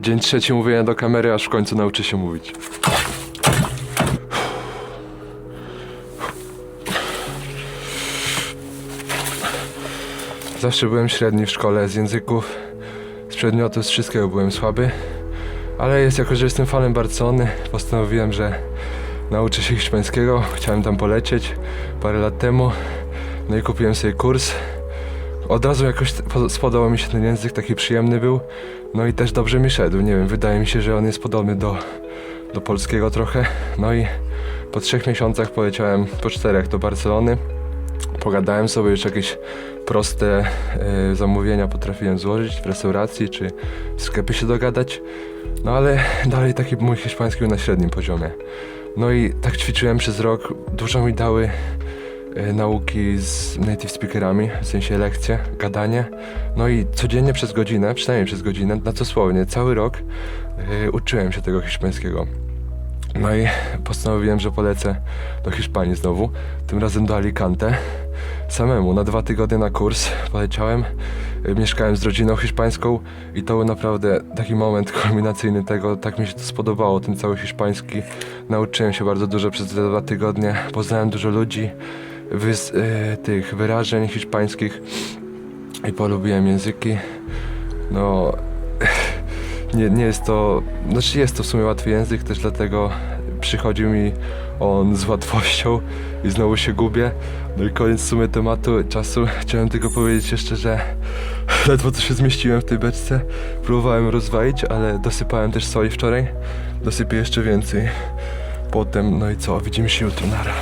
Dzień trzeci mówienia do kamery, aż w końcu nauczy się mówić. Zawsze byłem średni w szkole z języków, z przedmiotów, z wszystkiego byłem słaby. Ale jest jako, że jestem fanem Barcelony, postanowiłem, że nauczę się hiszpańskiego. Chciałem tam polecieć parę lat temu. No i kupiłem sobie kurs. Od razu jakoś po- spodobał mi się ten język, taki przyjemny był. No i też dobrze mi szedł. Nie wiem, wydaje mi się, że on jest podobny do, do polskiego trochę. No i po trzech miesiącach poleciałem po czterech do Barcelony. Pogadałem sobie już jakieś proste e, zamówienia potrafiłem złożyć w restauracji czy w sklepie się dogadać. No ale dalej taki mój hiszpański był na średnim poziomie. No i tak ćwiczyłem przez rok. Dużo mi dały nauki z native speakerami, w sensie lekcje, gadanie. No i codziennie przez godzinę, przynajmniej przez godzinę, na dosłownie cały rok e, uczyłem się tego hiszpańskiego. No i postanowiłem, że polecę do Hiszpanii znowu, tym razem do Alicante. Samemu, na dwa tygodnie na kurs poleciałem. Y, Mieszkałem z rodziną hiszpańską i to był naprawdę taki moment kulminacyjny tego, tak mi się to spodobało, ten cały hiszpański. Nauczyłem się bardzo dużo przez te dwa tygodnie, poznałem dużo ludzi, y, tych wyrażeń hiszpańskich i polubiłem języki. No, nie, nie jest to, znaczy jest to w sumie łatwy język, też dlatego przychodził mi on z łatwością i znowu się gubię. No i koniec w sumie tematu, czasu. Chciałem tylko powiedzieć jeszcze, że ledwo co się zmieściłem w tej beczce. Próbowałem rozwalić, ale dosypałem też soli wczoraj. Dosypię jeszcze więcej. Potem, no i co, widzimy się jutro, nara.